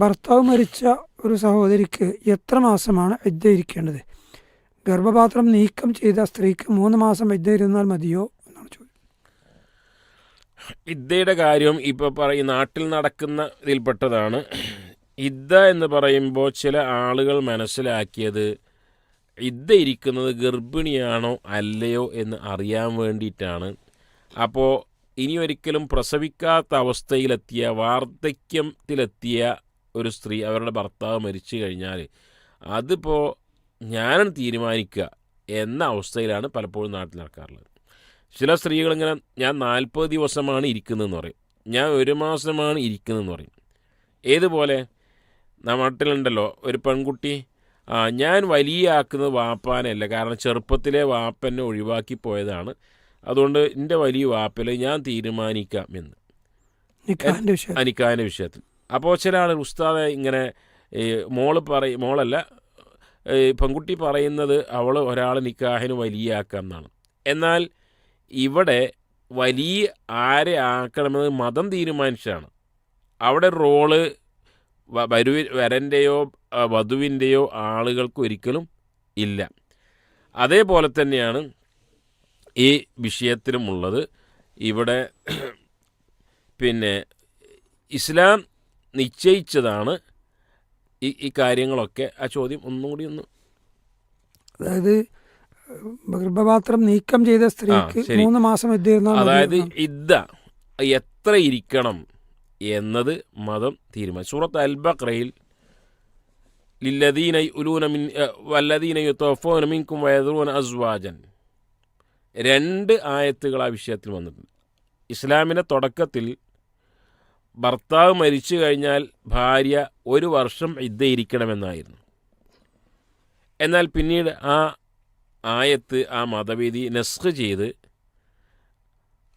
ഭർത്താവ് മരിച്ച ഒരു സഹോദരിക്ക് എത്ര മാസമാണ് ഇദ്ദ ഇരിക്കേണ്ടത് ഗർഭപാത്രം നീക്കം ചെയ്ത സ്ത്രീക്ക് മൂന്ന് മാസം ഇദ്ദ ഇരുന്നാൽ മതിയോ എന്നാണ് ചോദ്യം. ഇദ്ദയുടെ കാര്യം ഇപ്പോൾ പറയും നാട്ടിൽ നടക്കുന്ന ഇതിൽപ്പെട്ടതാണ്. ഇദ്ദ എന്ന് പറയുമ്പോൾ ചില ആളുകൾ മനസ്സിലാക്കിയത് ഇദ്ദ ഇരിക്കുന്നത് ഗർഭിണിയാണോ അല്ലയോ എന്ന് അറിയാൻ വേണ്ടിയിട്ടാണ്. അപ്പോൾ ഇനി ഒരിക്കലും പ്രസവിക്കാത്ത അവസ്ഥയിലെത്തിയ വാർദ്ധക്യത്തിലെത്തിയ ഒരു സ്ത്രീ അവരുടെ ഭർത്താവ് മരിച്ചു കഴിഞ്ഞാൽ അതിപ്പോൾ ഞാനാണ് തീരുമാനിക്കുക എന്ന അവസ്ഥയിലാണ് പലപ്പോഴും നാട്ടിൽ നടക്കാറുള്ളത്. ചില സ്ത്രീകളിങ്ങനെ ഞാൻ നാൽപ്പത് ദിവസമാണ് ഇരിക്കുന്നതെന്ന് പറയും. ഞാൻ ഒരു മാസമാണ് ഇരിക്കുന്നതെന്ന് പറയും. ഏതുപോലെ? നാട്ടിലുണ്ടല്ലോ ഒരു പെൺകുട്ടി ആ ഞാൻ വലിയ ആക്കുന്നത് വാപ്പാനല്ല കാരണം ചെറുപ്പത്തിലെ വാപ്പനെ ഒഴിവാക്കി പോയതാണ്. അതുകൊണ്ട് എന്റെ വലിയ വാപ്പിൽ ഞാൻ തീരുമാനിക്കാം എന്ന്. അനിക്കാന്റെ വിഷയത്തിൽ. അപ്പോൾ ചില ആളുകൾ ഉസ്താദെ ഇങ്ങനെ മോൾ പറയ മോളല്ല പെൺകുട്ടി പറയുന്നത് അവൾ ഒരാൾ നിക്കാഹിന് വലിയ ആക്കാം എന്നാണ് എന്നാൽ ഇവിടെ വലിയ ആരെ ആക്കണമെന്ന് മതം തീരുമാനിച്ചാണ് അവിടെ റോൾ വരു വരന്റെയോ വധുവിന്റെയോ ആളുകൾക്ക് ഒരിക്കലും ഇല്ല. അതേപോലെ തന്നെയാണ് ഈ വിഷയത്തിലുമുള്ളത് ഇവിടെ പിന്നെ ഇസ്ലാം നിശ്ചയിച്ചതാണ് ഈ ഈ കാര്യങ്ങളൊക്കെ. ആ ചോദ്യം ഒന്നും കൂടി ഒന്ന് അതായത് ഗർഭപാത്രം നീക്കം ചെയ്ത സ്ത്രീക്ക് മൂന്ന് മാസം എത്തിയിരുന്ന അതായത് ഇദ്ദ എത്ര ഇരിക്കണം എന്നത് മതം തീരുമാനിച്ചു. സൂറത്ത് അൽ ബഖറയിൽ ലില്ലദീന ഉലൂന മിൻ അഹ് വല്ലദീന യുത്തോഫോന മിൻകും വയദൂന അസ്വാജൻ. രണ്ട് ആയത്തുകൾ ആ വിഷയത്തിൽ വന്നിട്ടുണ്ട്. ഇസ്ലാമിന്റെ തുടക്കത്തിൽ ഭർത്താവ് മരിച്ചു കഴിഞ്ഞാൽ ഭാര്യ ഒരു വർഷം ഇദ്ദേഹിക്കണമെന്നായിരുന്നു എന്നാൽ പിന്നീട് ആ ആയത്ത് ആ മതവേദി നസ്ഖ് ചെയ്ത്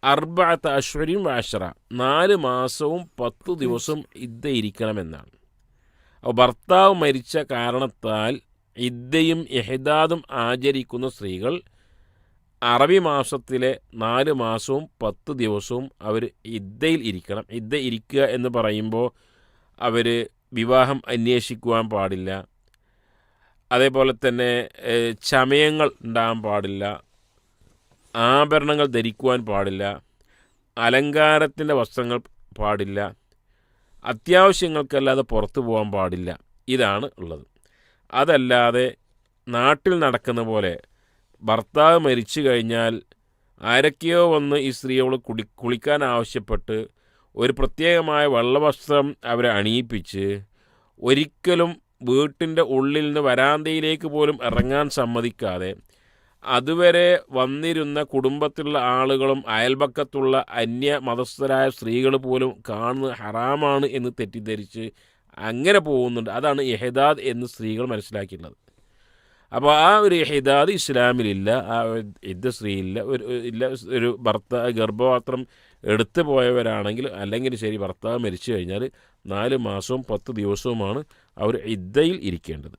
അർബാത്ത അശ്വരിയും വാഷറ നാല് മാസവും പത്ത് ദിവസവും ഇദ്ദേഹിക്കണമെന്നാണ് അപ്പോൾ ഭർത്താവ് മരിച്ച കാരണത്താൽ ഇദ്ദയും എഹദാദും ആചരിക്കുന്ന സ്ത്രീകൾ അറബി മാസത്തിലെ നാല് മാസവും പത്ത് ദിവസവും അവർ ഇദ്ദയിൽ ഇരിക്കണം. ഇദ്ദ ഇരിക്കുക എന്ന് പറയുമ്പോൾ അവർ വിവാഹം അന്വേഷിക്കുവാൻ പാടില്ല. അതേപോലെ തന്നെ ചമയങ്ങൾ ഉണ്ടാകാൻ പാടില്ല. ആഭരണങ്ങൾ ധരിക്കുവാൻ പാടില്ല. അലങ്കാരത്തിന്റെ വസ്ത്രങ്ങൾ പാടില്ല. അത്യാവശ്യങ്ങൾക്കല്ലാതെ പുറത്തു പോകാൻ പാടില്ല. ഇതാണ് ഉള്ളത്. അതല്ലാതെ നാട്ടിൽ നടക്കുന്ന പോലെ ഭർത്താവ് മരിച്ചു കഴിഞ്ഞാൽ ആരൊക്കെയോ വന്ന് ഈ സ്ത്രീയോട് കുടി കുളിക്കാൻ ആവശ്യപ്പെട്ട് ഒരു പ്രത്യേകമായ വെള്ളവസ്ത്രം അവരെ അണിയിപ്പിച്ച് ഒരിക്കലും വീട്ടിന്റെ ഉള്ളിൽ നിന്ന് വരാന്തയിലേക്ക് പോലും ഇറങ്ങാൻ സമ്മതിക്കാതെ അതുവരെ വന്നിരുന്ന കുടുംബത്തിലുള്ള ആളുകളും അയൽപക്കത്തുള്ള അന്യ മതസ്ഥരായ സ്ത്രീകൾ പോലും കാണുന്നത് ഹറാമാണ് എന്ന് തെറ്റിദ്ധരിച്ച് അങ്ങനെ പോകുന്നുണ്ട്. അതാണ് എഹദാദ് എന്ന് സ്ത്രീകൾ മനസ്സിലാക്കിയിട്ടുള്ളത്. അപ്പോൾ ആ ഒരു ഹിദാദ് ഇസ്ലാമിലില്ല ആ ഇത് സ്ത്രീയില്ല ഒരു- ഇല്ല ഒരു ഭർത്താവ് ഗർഭപാത്രം എടുത്തു പോയവരാണെങ്കിൽ അല്ലെങ്കിൽ ശരി ഭർത്താവ് മരിച്ചു കഴിഞ്ഞാൽ നാല് മാസവും പത്ത് ദിവസവുമാണ് അവർ ഇദ്ദയിൽ ഇരിക്കേണ്ടത്.